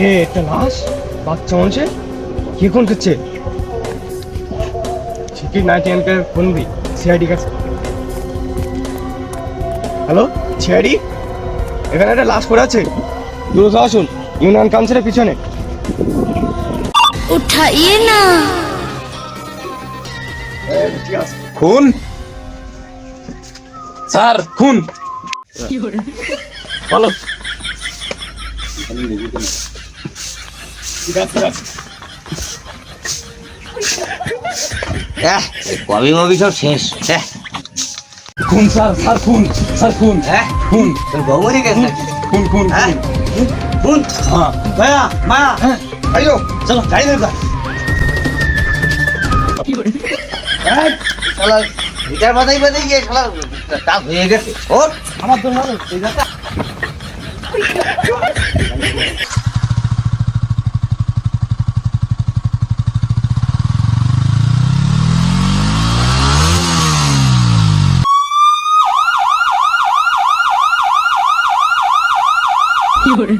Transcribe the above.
এ একটা লাশ বাচ্চা মানুষের কে কোন করছে? নাইন টেন কে ফোন দি সিআইডি কাছে। Hello CID? এখানে একটা লাশ পড়ে আছে। দূরে আসুন। ইউনিয়ন কাউন্সিলের পিছনে। উঠাইয়ে না। খুন? স্যার খুন। বলো। কবি মবি সব শেষ হ্যাঁ। খুন স্যার স্যার খুন স্যার খুন। হ্যাঁ খুন। তোর বউ মরে গেছে খুন খুন হ্যাঁ খুন। হ্যাঁ। মায়া মায়া। হ্যাঁ। আইও চলো যাই না শালা গিটার বাজাই বাজাই গিয়ে শালা টাক হয়ে গেছে। ওর আমার তো 有人。